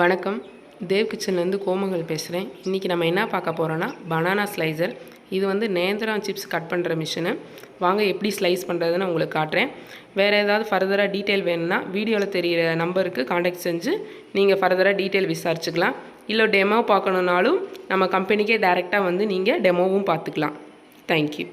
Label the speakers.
Speaker 1: வணக்கம். தேவ் கிச்சன்லேருந்து கோமங்கள் பேசுகிறேன். இன்றைக்கி நம்ம என்ன பார்க்க போகிறோன்னா பனானா ஸ்லைசர் இது வந்து நேந்திரம் சிப்ஸ் கட் பண்ணுற மிஷினு வாங்க எப்படி ஸ்லைஸ் பண்ணுறதுன்னு உங்களுக்கு காட்டுறேன். வேறு ஏதாவது ஃபர்தராக டீட்டெயில் வேணும்னா வீடியோவில் தெரிகிற நம்பருக்கு காண்டாக்ட் செஞ்சு நீங்கள் ஃபர்தராக டீட்டெயில் விசாரிச்சுக்கலாம். இல்லை டெமோ பார்க்கணுன்னாலும் நம்ம கம்பெனிக்கே டைரெக்டாக வந்து நீங்கள் டெமோவும் பார்த்துக்கலாம். தேங்க்யூ